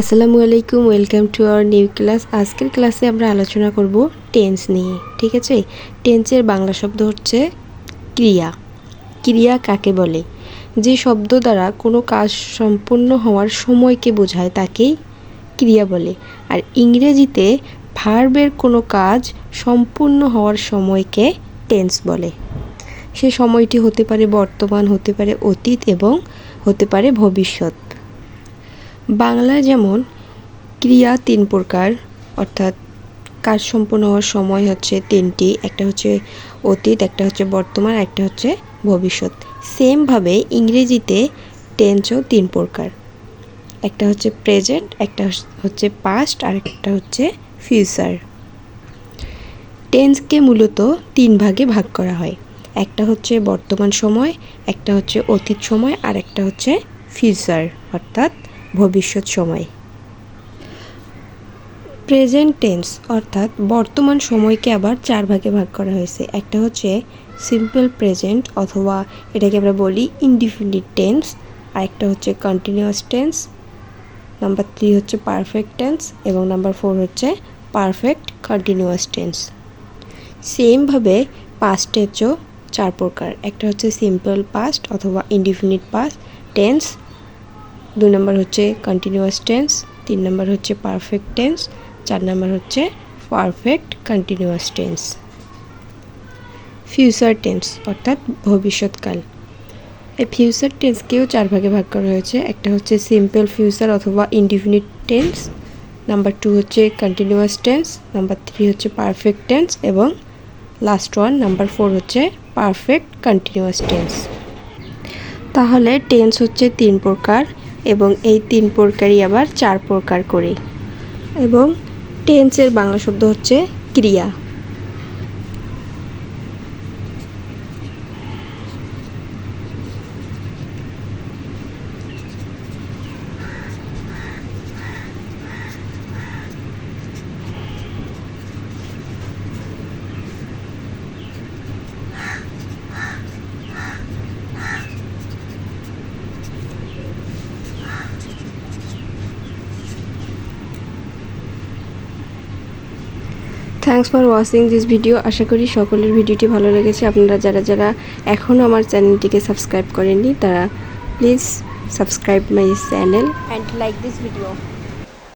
আসসালামু আলাইকুম, welcome to our new class. আজকের ক্লাসে আমরা আলোচনা করব টেন্স নিয়ে, ঠিক আছে? টেন্সের বাংলা শব্দ হচ্ছে ক্রিয়া। ক্রিয়া কাকে বলে? যে শব্দ দ্বারা কোনো কাজ সম্পন্ন হওয়ার সময়কে বোঝায় তাকেই ক্রিয়া বলে। আর ইংরেজিতে ভার্বের কোনো কাজ সম্পূর্ণ হওয়ার সময়কে টেন্স বলে। সে সময়টি হতে পারে বর্তমান, হতে পারে অতীত এবং হতে পারে ভবিষ্যৎ। বাংলায় যেমন ক্রিয়া তিন প্রকার, অর্থাৎ কাজ সম্পন্ন হওয়ার সময় হচ্ছে তিনটি, একটা হচ্ছে অতীত, একটা হচ্ছে বর্তমান, একটা হচ্ছে ভবিষ্যৎ। সেমভাবে ইংরেজিতে টেন্সও তিন প্রকার। একটা হচ্ছে প্রেজেন্ট একটা হচ্ছে পাস্ট আর একটা হচ্ছে ফিউচার টেন্সকে মূলত তিন ভাগে ভাগ করা হয়। একটা হচ্ছে বর্তমান সময়, একটা হচ্ছে অতীত সময়, আর একটা হচ্ছে ফিউচার অর্থাৎ ভবিষ্যৎ সময়। প্রেজেন্ট টেন্স অর্থাৎ বর্তমান সময়কে আবার চার ভাগে ভাগ করা হয়েছে। একটা হচ্ছে সিম্পল প্রেজেন্ট অথবা এটাকে আমরা বলি ইনডিফিনিট টেন্স আর একটা হচ্ছে কন্টিনিউয়াস টেন্স নাম্বার থ্রি হচ্ছে পারফেক্ট টেন্স এবং নাম্বার ফোর হচ্ছে পারফেক্ট কন্টিনিউয়াস টেন্স সেমভাবে পাস্ট টেন্সও চার প্রকার। একটা হচ্ছে সিম্পল পাস্ট অথবা ইনডিফিনিট পাস্ট টেন্স দুই নম্বর হচ্ছে কন্টিনিউয়াস টেন্স তিন নম্বর হচ্ছে পারফেক্ট টেন্স চার নম্বর হচ্ছে perfect continuous tense future tense অর্থাৎ ভবিষ্যৎকাল। এই ফিউচার টেন্সকেও চার ভাগে ভাগ করা হয়েছে। একটা হচ্ছে সিম্পল ফিউচার অথবা ইনডিফিনিট টেন্স নাম্বার টু হচ্ছে কন্টিনিউয়াস টেন্স নাম্বার থ্রি হচ্ছে পারফেক্ট টেন্স এবং লাস্ট ওয়ান নাম্বার ফোর হচ্ছে পারফেক্ট কন্টিনিউয়াস টেন্স তাহলে টেন্স হচ্ছে তিন প্রকার। এবং এই তিন প্রকারই আবার চার প্রকার করে। এবং টেন্সের বাংলা শব্দ হচ্ছে ক্রিয়া। Thanks for watching this video আশা করি সকলের ভিডিওটি ভালো লেগেছে। আপনারা যারা যারা এখনও আমার চ্যানেলটিকে সাবস্ক্রাইব করেননি, তারা please subscribe my channel and like this video